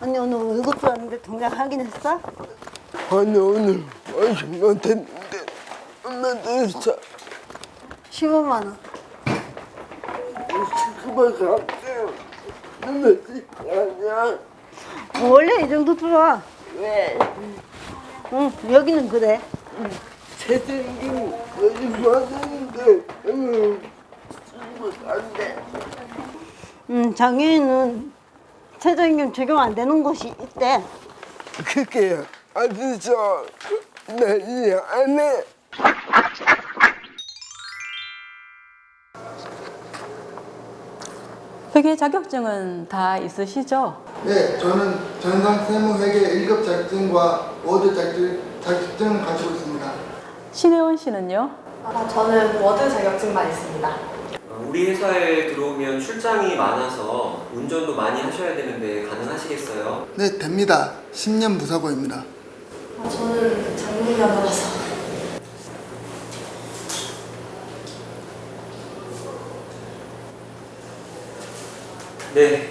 언니 오늘 월급 들었는데 통장 확인했어? 아니 오늘 완전 못했는데 엄마도 사 15만 원. 그만 갈게요. 근데 아니야. 원래 이 정도 들어와. 왜? 응, 여기는 그래. 재생김 거의 맞았는데 음, 안 돼. 음, 장애인은 최저임금 적용 안 되는 곳이 있대. 그게 아니죠. 난이 안 해. 회계 자격증은 다 있으시죠? 네, 저는 전산 세무 회계 1급 자격증과 5급 자격증, 자격증을 가지고 있습니다. 신혜원 씨는요? 아, 저는 워드 자격증만 있습니다. 어, 우리 회사에 들어오면 출장이 많아서 운전도 많이 하셔야 되는데 가능하시겠어요? 네, 됩니다. 10년 무사고입니다. 아, 저는 장문면허라서. 네,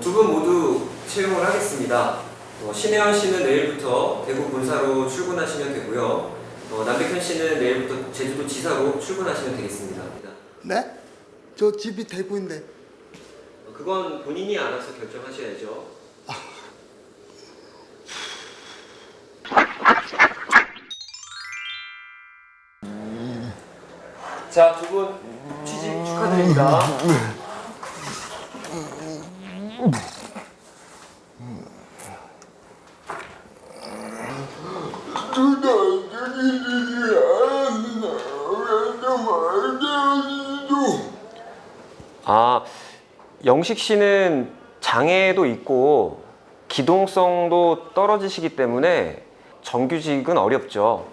두 분 모두 채용을 하겠습니다. 어, 신혜원 씨는 내일부터 대구 본사로 출근하시면 되고요. 어, 남백현 씨는 내일부터 제주도 지사로 출근하시면 되겠습니다. 네? 저 집이 대구인데. 어, 그건 본인이 알아서 결정하셔야죠. 자, 두 분 취직 축하드립니다. 누나 그리지 않았나? 왜좀 알려줘. 아, 영식 씨는 장애도 있고 기동성도 떨어지시기 때문에 정규직은 어렵죠.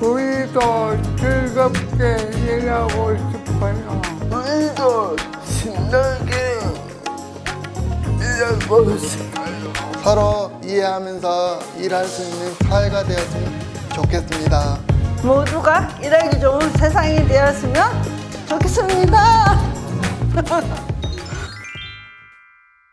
우리도 즐겁게 일하고 싶어요. 우리도 신나게 일하고 싶어요. 서로 이해하면서 일할 수 있는 사회가 되었으면 좋겠습니다. 모두가 일하기 좋은 세상이 되었으면 좋겠습니다.